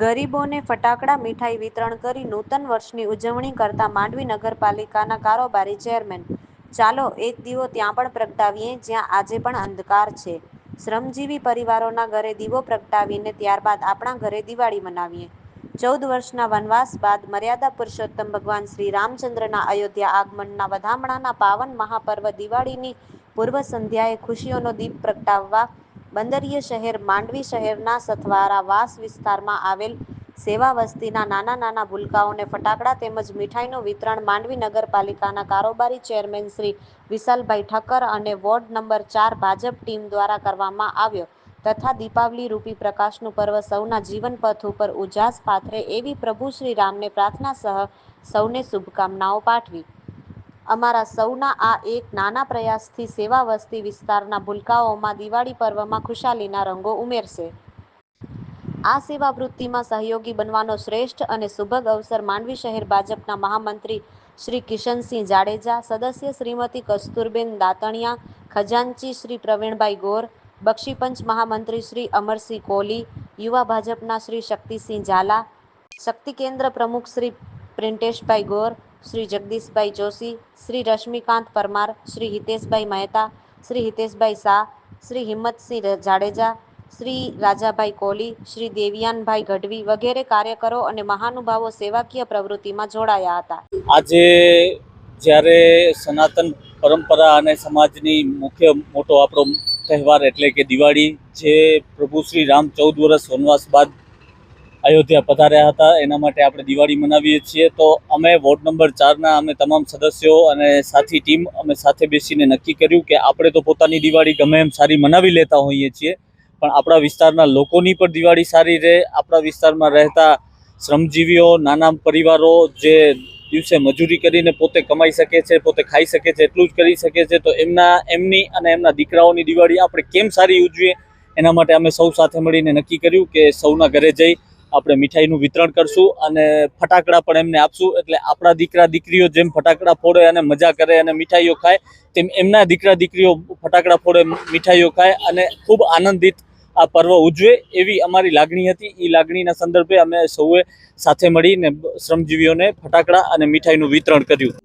ગરીબોને ફટાકડા, મીઠાઈ વિતરણ કરી નૂતન વર્ષની ઉજવણી કરતા માંડવી નગરપાલિકાના કારોબારી ચેરમેન. ચાલો, એક દીવો ત્યાં પણ પ્રગટાવીએ, જ્યાં આજે પણ અંધકાર છે. શ્રમજીવી પરિવારોના ઘરે દીવો પ્રગટાવીને ત્યારબાદ આપણા ઘરે દિવાળી મનાવીએ. ચૌદ વર્ષના વનવાસ બાદ મર્યાદા પુરુષોત્તમ ભગવાન શ્રી રામચંદ્રના અયોધ્યા આગમનના વધામણાના પાવન મહાપર્વ દિવાળીની પૂર્વ સંધ્યાએ ખુશીઓનો દીપ પ્રગટાવવા બંદરીય શહેર માંડવી શહેરના સથવારા વાસ વિસ્તારમાં આવેલ સેવા વસ્તીના નાના નાના ભૂલકાઓને ફટાકડા તેમજ મીઠાઈનું વિતરણ માંડવી નગરપાલિકાના કારોબારી ચેરમેન શ્રી વિશાલભાઈ ઠક્કર અને વોર્ડ નંબર ચાર ભાજપ ટીમ દ્વારા કરવામાં આવ્યો તથા દીપાવલી રૂપી પ્રકાશનું પર્વ સૌના જીવન પથ ઉપર ઉજાસ પાથરે એવી પ્રભુ શ્રી રામને પ્રાર્થના સહ સૌને શુભકામનાઓ પાઠવી. અમારા સૌના આ એક નાના પ્રયાસથી સેવા વસ્તી વિસ્તારના ભૂલકાઓમાં દિવાળી પર્વમાં ખુશાલીના રંગો ઉમેરશે. આ સેવા વૃત્તિમાં સહયોગી બનવાનો શ્રેષ્ઠ અને સુભગ અવસર માંડવી શહેર ભાજપના મહામંત્રી શ્રી કિશનસિંહ જાડેજા, સદસ્ય શ્રીમતી કસ્તુરબેન દાતણિયા, ખજાનચી શ્રી પ્રવીણભાઈ ગોર, બક્ષીપંચ મહામંત્રી શ્રી અમરસિંહ કોહલી યુવા ભાજપના શ્રી શક્તિસિંહ ઝાલા, શક્તિ કેન્દ્ર પ્રમુખ શ્રી પ્રિન્ટેશભાઈ ગોર શ્રી જગદીશભાઈ જોશી, શ્રી રશ્મિકાંત પરમાર, શ્રી હિતેશભાઈ મહેતા, શ્રી હિતેશભાઈ શાહ, શ્રી હિંમતસિંહ જાડેજા, શ્રી રાજાભાઈ કોહલી, શ્રી દેવિયાનભાઈ ગઢવી વગેરે કાર્યકરો અને મહાનુભાવો સેવાકીય પ્રવૃત્તિમાં જોડાયા હતા. આજે જ્યારે સનાતન પરંપરા અને સમાજની મુખ્ય મોટો આપણો તહેવાર એટલે કે દિવાળી, જે પ્રભુ શ્રી રામ ચૌદ વર્ષ વનવાસ બાદ અયોધ્યા પધાર્યા હતા. એના માટે આપણે દિવાળી મનાવીએ છીએ. તો અમે વોર્ડ નંબર ચારના અમે તમામ સદસ્યો અને સાથી ટીમ અમે સાથે બેસીને નક્કી કર્યું કે આપણે તો પોતાની દિવાળી ગમે એમ સારી મનાવી લેતા હોઈએ છીએ. પણ આપણા વિસ્તારના લોકોની પણ દિવાળી સારી રહે. આપણા વિસ્તારમાં રહેતા શ્રમજીવીઓ, નાના પરિવારો જે દિવસે મજૂરી કરીને પોતે કમાઈ શકે છે, પોતે ખાઈ શકે છે, એટલું જ કરી શકે છે. તો એમના, એમની અને એમના દીકરાઓની દિવાળી આપણે કેમ સારી ઉજવીએ? એના માટે અમે સૌ સાથે મળીને નક્કી કર્યું કે સૌના ઘરે જઈ આપણે મીઠાઈનું વિતરણ કરશું અને ફટાકડા પણ એમને આપશું. એટલે આપણા દીકરા દીકરીઓ જેમ ફટાકડા ફોડે અને મજા કરે અને મીઠાઈઓ ખાય, તેમ એમના દીકરા દીકરીઓ ફટાકડા ફોડે, મીઠાઈઓ ખાય અને ખૂબ આનંદિત આ પર્વ ઉજવે એવી અમારી લાગણી હતી. એ લાગણીના સંદર્ભે અમે સૌએ સાથે મળીને શ્રમજીવીઓને ફટાકડા અને મીઠાઈનું વિતરણ કર્યું.